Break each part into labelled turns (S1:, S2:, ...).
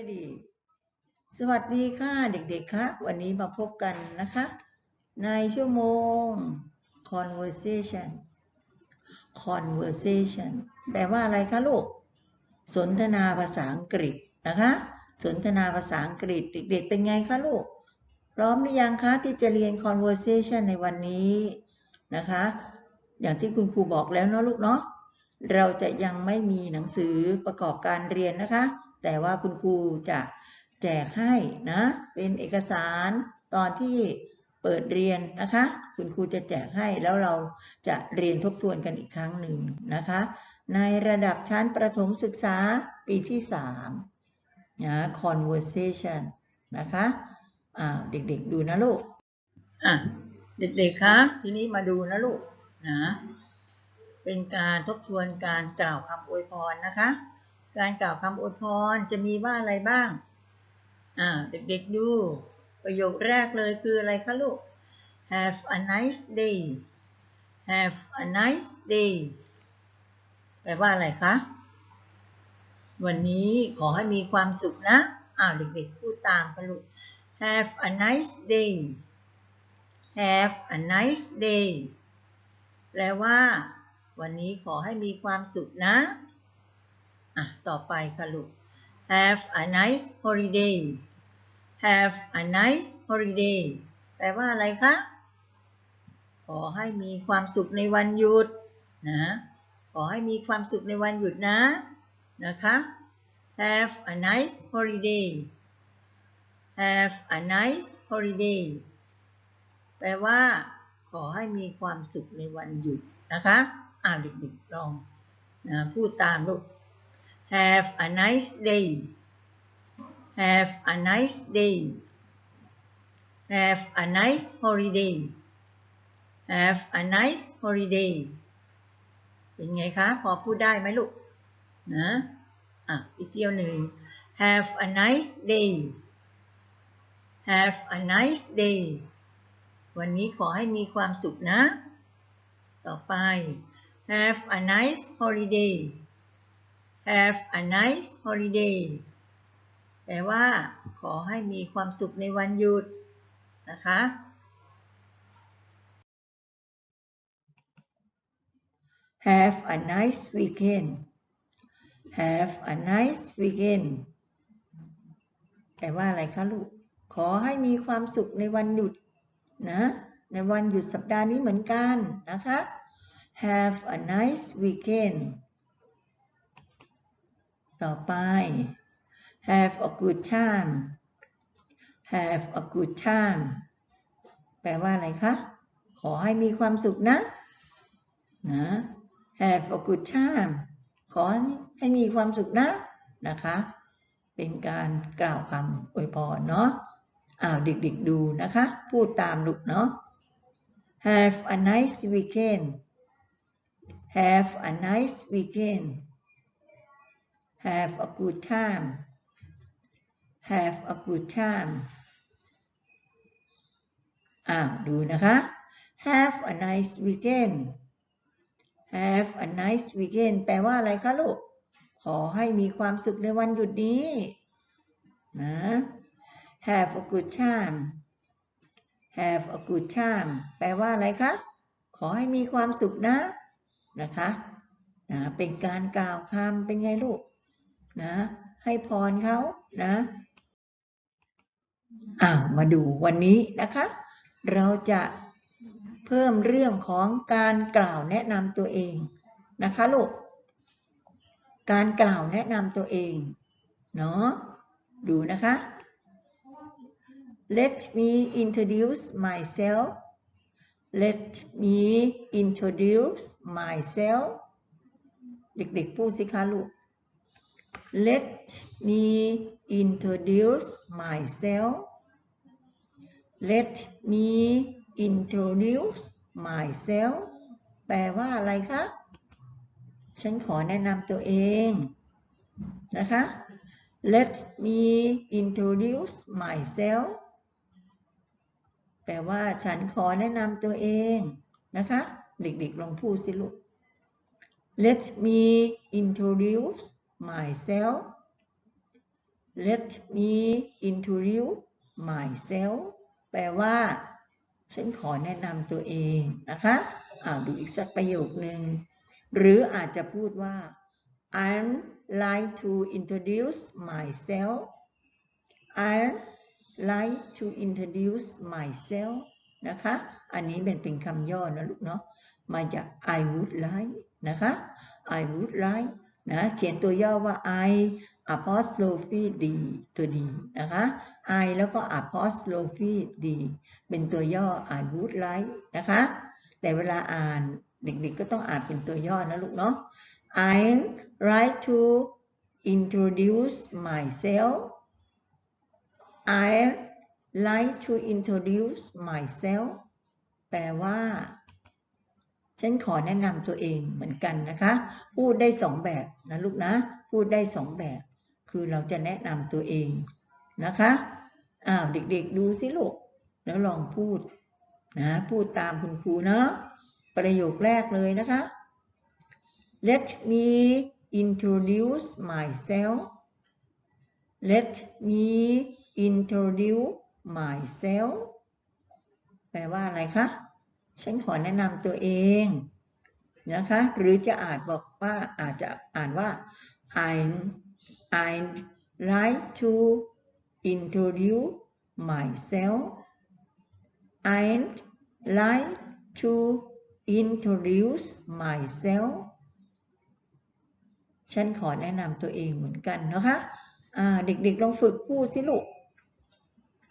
S1: ready สวัสดีค่ะเด็กๆคะวันนี้มาพบกันนะคะ ในชั่วโมง conversation conversation แปลว่าอะไรคะลูก สนทนาภาษาอังกฤษนะคะ สนทนาภาษาอังกฤษเด็กๆเป็นไงคะลูก พร้อมหรือยังคะที่จะเรียน conversation ในวันนี้นะคะ อย่างที่คุณครูบอกแล้วเนาะลูกเนาะเราจะยังไม่มีหนังสือประกอบการเรียนนะคะ แต่ว่าคุณครูจะแจกให้นะ เป็นเอกสารตอนที่เปิดเรียนนะคะ คุณครูจะแจกให้แล้วเราจะเรียนทบทวนกันอีกครั้งหนึ่งนะคะ ในระดับชั้นประถมศึกษาปีที่3นะ conversation นะคะอ่าเด็กๆดูนะลูกอะเด็กๆคะทีนี้มาดูนะลูกนะเป็นการทบทวนการกล่าวคำอวยพรนะคะ การกล่าวคำอวยพรจะมีว่าอะไรบ้าง อ่า เด็กๆดู ประโยคแรกเลยคืออะไรคะลูก Have a nice day Have a nice day แปลว่าอะไรคะ วันนี้ขอให้มีความสุขนะ อ้าวเด็กๆพูดตามกันลูก Have a nice day Have a nice day แปลว่า วันนี้ขอให้มีความสุขนะ อะ ต่อไปค่ะลูก Have a nice holiday Have a nice holiday แปลว่าอะไรคะ ขอให้มีความสุขในวันหยุดนะ ขอให้มีความสุขในวันหยุดนะ นะคะ Have a nice holiday Have a nice holiday แปลว่า ขอให้มีความสุขในวันหยุดนะคะ อ่าเด็กๆลองนะพูดตามลูก Have a nice day Have a nice day Have a nice holiday Have a nice holiday เป็นไงคะ พอพูดได้ไหมลูก นะ อะ อีกเที่ยวหนึ่ง Have a nice day Have a nice day วันนี้ขอให้มีความสุขนะ ต่อไป Have a nice holiday Have a nice holiday แปลว่า ขอให้มีความสุขในวันหยุดนะคะ Have a nice weekend Have a nice weekend แปลว่าอะไรคะลูก ขอให้มีความสุขในวันหยุดนะ ในวันหยุดสัปดาห์นี้เหมือนกันนะคะ Have a nice weekend ต่อไป Have a good time Have a good time แปลว่าอะไรคะ ขอให้มีความสุขนะ นะ Have a good time ขอให้มีความสุขนะ นะคะ เป็นการกล่าวคำอวยพรเนาะ อ้าวเด็กๆดูนะคะ พูดตามลูกเนาะ Have a nice weekend Have a nice weekend Have a good time Have a good time อ้าวดูนะคะ Have a nice weekend Have a nice weekend แปลว่าอะไรคะลูก ขอให้มีความสุขในวันหยุดนี้นะ Have a good time Have a good time แปลว่าอะไรคะ ขอให้มีความสุขนะ นะคะนะเป็นการกล่าวคำเป็นไงลูก นะ ให้พรเขานะอ้าวมาดูวันนี้นะคะ เราจะเพิ่มเรื่องของการกล่าวแนะนำตัวเองนะคะลูก การกล่าวแนะนำตัวเองเนาะดูนะคะ Let me introduce myself Let me introduce myself เด็กๆพูดสิคะลูก Let me introduce myself Let me introduce myself แปลว่าอะไรคะ ฉันขอแนะนำตัวเอง นะคะ Let me introduce myself แปลว่าฉันขอแนะนำตัวเอง นะคะ เด็กๆลองพูดสิลูก Let me introduce myself let me introduce myself แปลว่า ฉันขอแนะนำตัวเองนะคะอ่าดูอีกสักประโยคหนึ่ง หรืออาจจะพูดว่า I'd like to introduce myself I'd like to introduce myself นะคะ อันนี้เป็นเป็นคำย่อนะลูกเนาะ มาจาก I would like นะคะ I would like นะเขียนตัวย่อว่า I apostrophe d ตัว d นะคะ I แล้วก็ apostrophe d เป็นตัวย่อ I would like นะคะ แต่เวลาอ่านเด็กๆก็ต้องอ่านเป็นตัวย่อนะลูกเนาะ I'd like to introduce myself I'd like to introduce myself แปลว่า ฉันขอแนะนำตัวเองเหมือนกันนะคะ พูดได้สองแบบนะลูกนะ พูดได้สองแบบ คือเราจะแนะนำตัวเองนะคะอ้าวเด็กๆดูสิลูกแล้วลองพูดนะ พูดตามคุณครูเนาะประโยคแรกเลยนะคะ Let me introduce myself Let me introduce myself แปลว่าอะไรคะ ฉันขอแนะนำตัวเองนะคะ หรือจะอานบอกว่าอาจจะอ่านว่า I I like to introduce myself I like to introduce myself ฉันขอแนะนำตัวเองเหมือนกันนะคะเด็กๆลองฝึกพูดสิลูก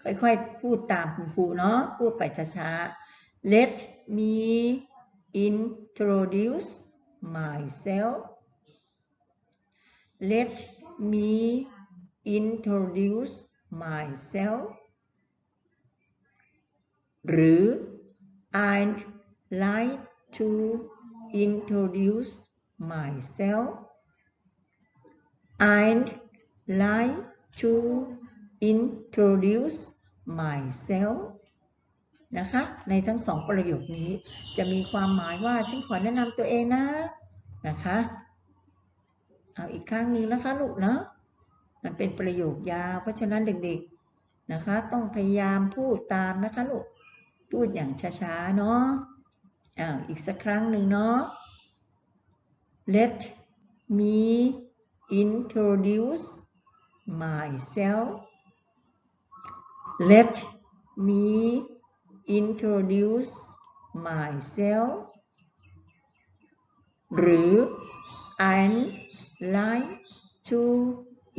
S1: ค่อยๆ พูดตามคุณครูเนาะ พูดไปช้าๆ Let me introduce myself Let me introduce myself หรือ I'd like to introduce myself I'd like to introduce myself นะคะ ในทั้งสองประโยคนี้ จะมีความหมายว่าฉันขอแนะนำตัวเองนะนะคะ เอาอีกครั้งหนึ่งนะคะลูกเนาะมันเป็นประโยคยาว เพราะฉะนั้นเด็กๆนะคะ ต้องพยายามพูดตามนะคะลูกพูดอย่างช้าๆเนาะอ้าวอีกสักครั้งหนึ่งเนาะ Let me introduce myself Let me introduce myself หรือ I'd like to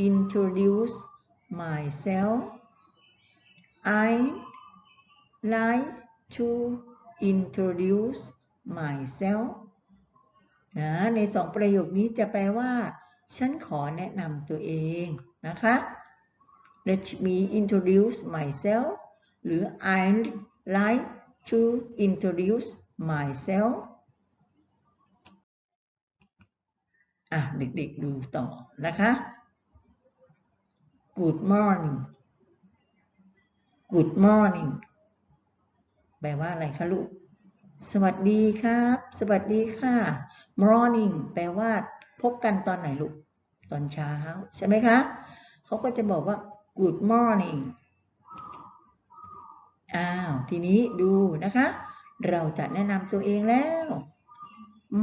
S1: introduce myself I'd like to introduce myself นะในสองประโยคนี้จะแปลว่า ฉันขอแนะนำตัวเองนะคะ Let me introduce myself หรือ I'd like to introduce myself อะ เด็กๆดูต่อนะคะ Good morning Good morning แปลว่าอะไรคะลูก สวัสดีครับ สวัสดีค่ะ morning แปลว่า พบกันตอนไหนลูก ตอนเช้า ใช่ไหมคะ เขาก็จะบอกว่า good morning อ้าว ทีนี้ดูนะคะ เราจะแนะนำตัวเองแล้ว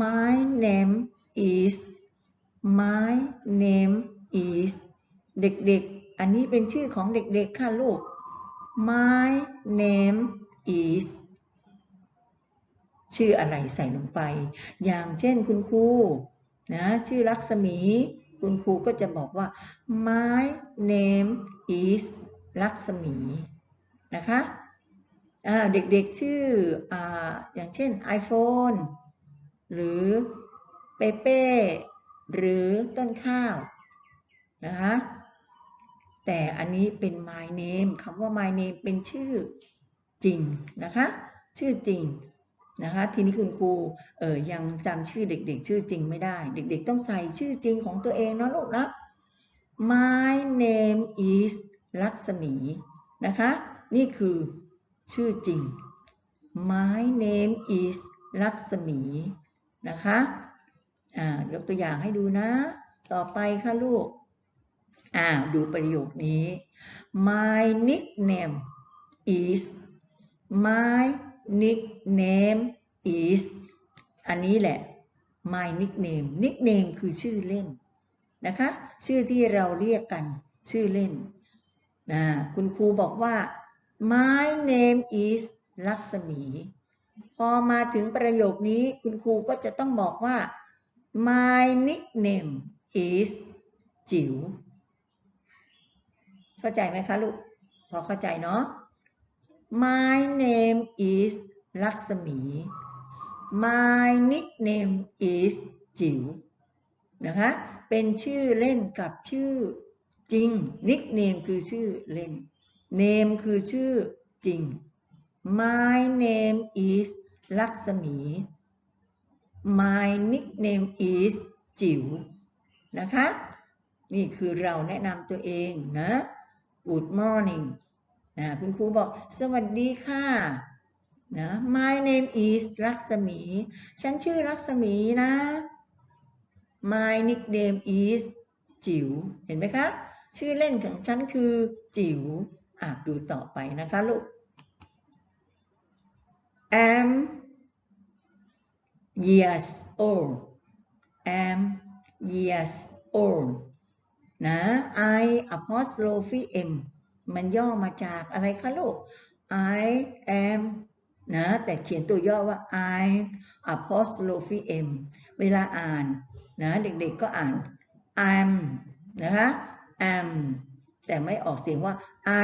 S1: my name is my name is เด็กๆ อันนี้เป็นชื่อของเด็กๆ ค่ะลูก my name is ชื่ออะไรใส่ลงไป อย่างเช่นคุณครูนะชื่อลักษมี คุณครูก็จะบอกว่า my name is ลักษมีนะคะ เด็กๆชื่อออย่างเช่น iPhone หรือเปเป้หรือต้นข้าวนะคะแต่อันนี้เป็น my name คำว่า my name เป็นชื่อจริงนะคะชื่อจริงนะคะทีนี้คุณครูเออยังจำชื่อเด็ก ๆ ชื่อจริงไม่ได้ เด็ก ๆ ต้องใส่ชื่อจริงของตัวเองนะลูกนะ my name is ลักษมีนะคะ นี่คือ ชื่อจริง my name is ลักษมีนะคะอ่ายกตัวอย่างให้ดูนะ ต่อไปค่ะลูกอ่าดูประโยคนี้ my nickname is my nickname is อันนี้แหละ my nickname nickname คือชื่อเล่นนะคะ ชื่อที่เราเรียกกันชื่อเล่นนะคุณครูบอกว่า my name is ลักษมี พอมาถึงประโยคนี้คุณครูก็จะต้องบอกว่า my nickname is จิ๋ว เข้าใจไหมคะลูก พอเข้าใจเนาะ my name is ลักษมี my nickname is จิ๋วนะคะ เป็นชื่อเล่นกับชื่อจริง nickname คือชื่อเล่น name คือชื่อจริง my name is ลักษมี my nickname is จิ๋วนะคะ นี่คือเราแนะนำตัวเองนะ Good morning นะคุณครูบอกสวัสดีค่ะนะ My name is ลักษมี ฉันชื่อลักษมีนะ My nickname is จิ๋ว เห็นไหมคะ ชื่อเล่นของฉันคือจิ๋ว อะดูต่อไปนะคะลูก am years old am years old นะ I apostrophe M มันย่อมาจากอะไรคะลูก I am นะแต่เขียนตัวย่อว่า I apostrophe M เวลาอ่านนะเด็กๆก็อ่าน am นะคะ am แต่ไม่ออกเสียงว่า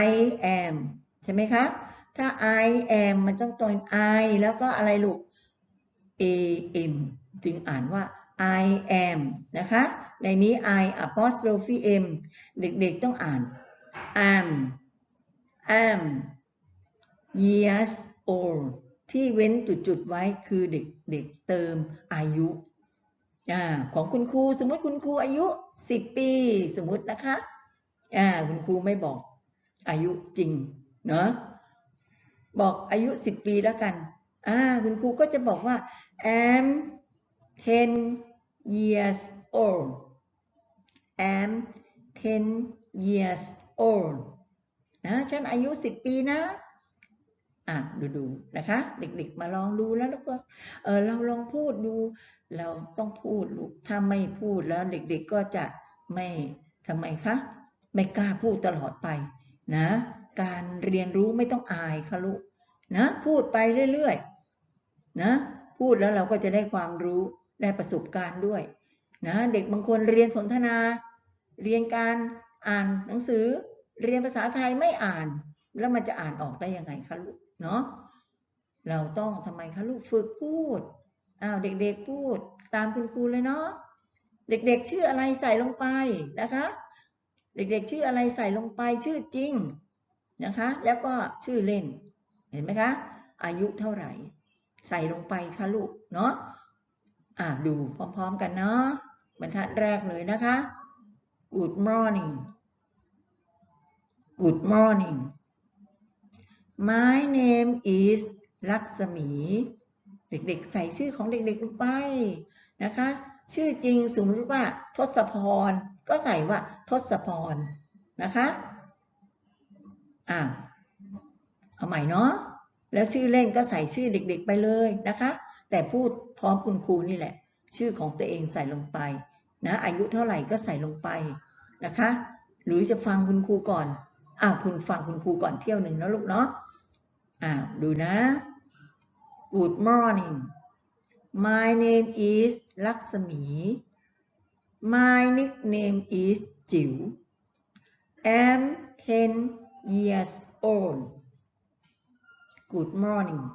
S1: I am ใช่ไหมคะ ถ้า I am มันต้องตอน I แล้วก็อะไรลูก am จึงอ่านว่า I am นะคะ ในนี้ I apostrophe m เด็กๆต้องอ่าน am am years old ที่เว้นจุดๆไว้คือเด็กๆเติมอายุอของคุณครูสมมติคุณครูอายุ 10 ปี สมมตินะคะ อ่าคุณครูไม่บอกอายุจริงเนาะบอกอายุ10ปีแล้วกันอ่าคุณครูก็จะบอกว่า am 10 years old am 10 years old นะฉันอายุ10ปีนะอะดูดูนะคะ เด็กๆมาลองดูแล้วแล้วก็เออเราลองพูดดู เราต้องพูดลูกถ้าไม่พูดแล้วเด็กๆก็จะไม่ทำไมคะ ไม่กล้าพูดตลอดไปนะ การเรียนรู้ไม่ต้องอายค่ะลูกนะ พูดไปเรื่อยๆนะ พูดแล้วเราก็จะได้ความรู้ได้ประสบการณ์ด้วยนะเด็กบางคนเรียนสนทนา เรียนการอ่านหนังสือ เรียนภาษาไทยไม่อ่าน แล้วมันจะอ่านออกได้ยังไงคะลูกเนาะเราต้องทำไมคะลูกฝึกพูดอ้าวเด็กๆพูด ตามคุณครูเลยเนาะเด็กๆชื่ออะไรใส่ลงไปนะคะ เด็กๆ ชื่ออะไรใส่ลงไปชื่อจริงนะคะ แล้วก็ชื่อเล่น เห็นไหมคะ อายุเท่าไหร่ ใส่ลงไปค่ะลูกเนาะอ่าดูพร้อมๆกันเนาะบรรทัดแรกเลยนะคะ Good morning Good morning My name is ลักษมี เด็กๆ ใส่ชื่อของเด็กๆลงไปนะคะ ชื่อจริงสมมติว่าทศพรก็ใส่ว่า ศพรนะคะอ่าเอาใหม่เนาะแล้วชื่อเล่นก็ใส่ชื่อเด็ก ๆไปเลยนะคะ แต่พูดพร้อมคุณครูนี่แหละ ชื่อของตัวเองใส่ลงไปนะอายุเท่าไหร่ก็ใส่ลงไปนะคะ หรือจะฟังคุณครูก่อนอ้าคุณฟังคุณครูก่อนเที่ยวหนึ่งนะลูกเนาะอ่าดูนะ Good morning My name is ลักษมี My nickname is จิ๋ว am 10 years old Good morning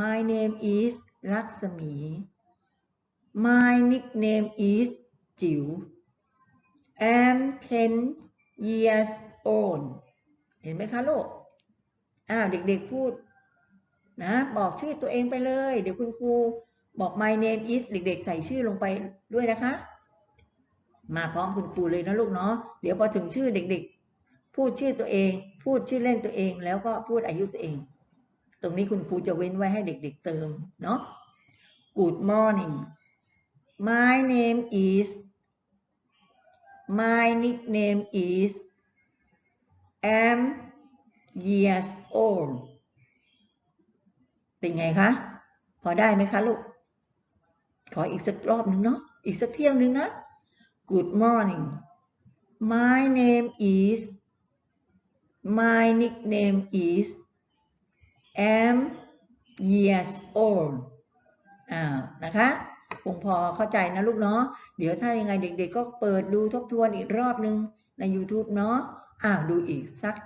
S1: My name is ลักษมี My nickname is จิ๋ว am 10 years old เห็นไหมคะลูก อ้าวเด็กๆพูดนะบอกชื่อตัวเองไปเลย เดี๋ยวคุณครูบอก my name is เด็กๆใส่ชื่อลงไปด้วยนะคะ มาพร้อมคุณครูเลยนะลูกเนาะเดี๋ยวพอถึงชื่อเด็กๆ พูดชื่อตัวเอง พูดชื่อเล่นตัวเอง แล้วก็พูดอายุตัวเอง ตรงนี้คุณครูจะเว้นไว้ให้เด็ก ๆ เติมเนาะ Good morning my name is my nickname is am years old เป็นไงคะ พอได้ไหมคะลูก ขออีกสักรอบหนึ่งเนาะ อีกสักเที่ยวหนึ่งนะ Good morning my name is my nickname is am years old อ่านะคะคงพอเข้าใจนะลูกเนาะเดี๋ยวถ้ายังไงเด็กๆ ก็เปิดดูทบทวนอีกรอบนึงใน YouTube เนาะอ่าดูอีกสัก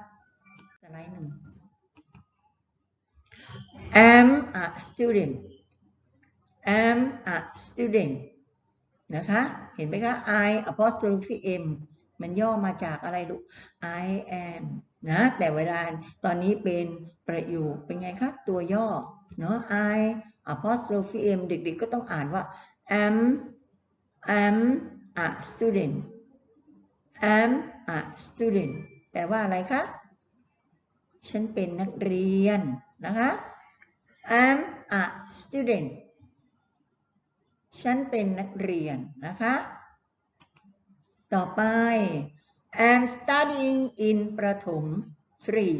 S1: สไลด์หนึ่ง am a student am a student นะคะ เห็นไหมคะ I apostrophe M มันย่อมาจากอะไรลูก I am นะ แต่เวลาตอนนี้เป็นประโยคเป็นไงคะ ตัวย่อ เนาะ I apostrophe M เด็กๆก็ต้องอ่านว่า am am a student am a student แปลว่าอะไรคะ ฉันเป็นนักเรียนนะคะ am a student ฉันเป็นนักเรียนนะคะ ต่อไป am studying in ประถม three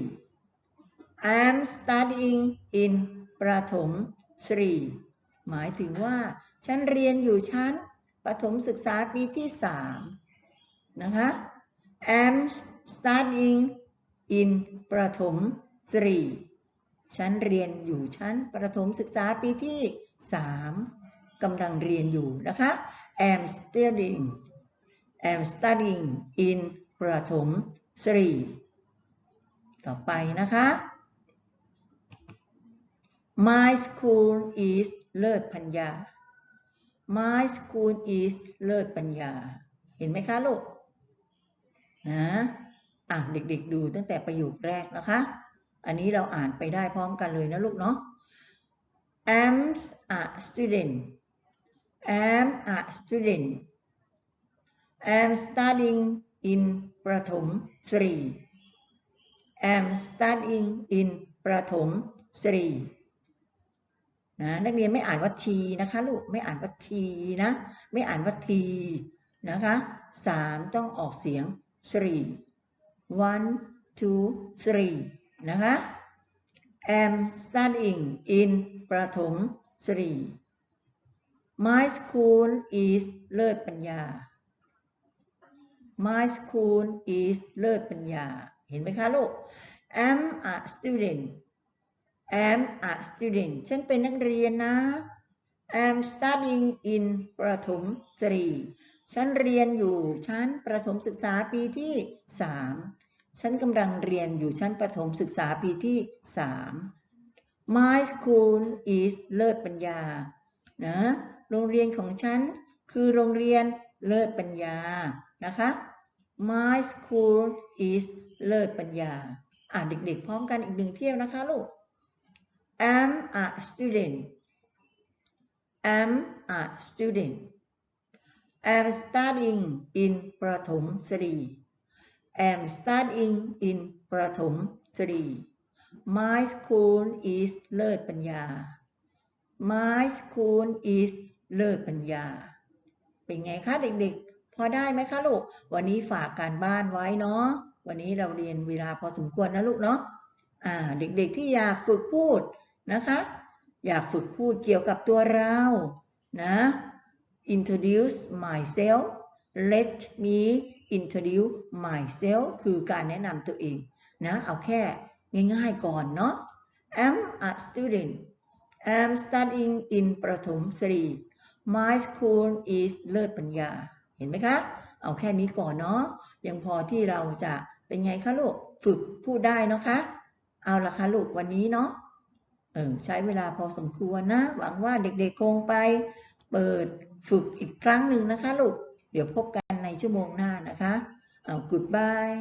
S1: am studying in ประถม three หมายถึงว่า ฉันเรียนอยู่ชั้นประถมศึกษาปีที่สามนะคะ am studying in ประถม three ฉันเรียนอยู่ชั้นประถมศึกษาปีที่สาม กำลังเรียนอยู่นะคะ am studying am studying in ประถม three ต่อไปนะคะ my school is เลิศปัญญา my school is เลิศปัญญา เห็นไหมคะลูกนะอะเด็กๆดูตั้งแต่ประโยคแรกนะคะ อันนี้เราอ่านไปได้พร้อมกันเลยนะลูกเนาะ am a student am a student am studying in ประถม three am studying in ประถม three นะนักเรียนไม่อ่านว่า t นะคะลูกไม่อ่านว่า t นะ ไม่อ่านว่า t นะคะสามต้องออกเสียง three one two three นะคะ am studying in ประถม three my school is เลิศปัญญา my school is เลิศปัญญา เห็นไหมคะลูก am a student am a student ฉันเป็นนักเรียนนะ am studying in ประถม three ฉันเรียนอยู่ชั้นประถมศึกษาปีที่สามฉันกำลังเรียนอยู่ชั้นประถมศึกษาปีที่สาม My school is เลิศปัญญา นะ โรงเรียนของฉัน คือโรงเรียนเลิศปัญญา นะคะ My school is เลิศปัญญา อ่านเด็กๆ พร้อมกันอีกหนึ่งเที่ยวนะคะลูก am a student am a student am studying in ประถม three am studying in ประถม three my school is เลิศปัญญา my school is เลิศปัญญา เป็นไงคะเด็กๆ พอได้ไหมคะลูก วันนี้ฝากการบ้านไว้เนาะ วันนี้เราเรียนเวลาพอสมควรนะลูกเนาะ อ่า เด็กๆที่อยากฝึกพูดนะคะ อยากฝึกพูดเกี่ยวกับตัวเรานะ introduce myself let me introduce myself คือการแนะนำตัวเองนะ เอาแค่ง่ายๆก่อนเนาะ I'm a student I'm studying in ประถม three My school is เลิศปัญญา เห็นไหมคะ เอาแค่นี้ก่อนเนาะ ยังพอที่เราจะเป็นไงคะลูก ฝึกพูดได้เนาะคะ เอาละคะลูกวันนี้เนาะ เออใช้เวลาพอสมควรนะ หวังว่าเด็กๆคงไปเปิดฝึกอีกครั้งหนึ่งนะคะลูก เดี๋ยวพบกันในชั่วโมงหน้านะคะ เอา goodbye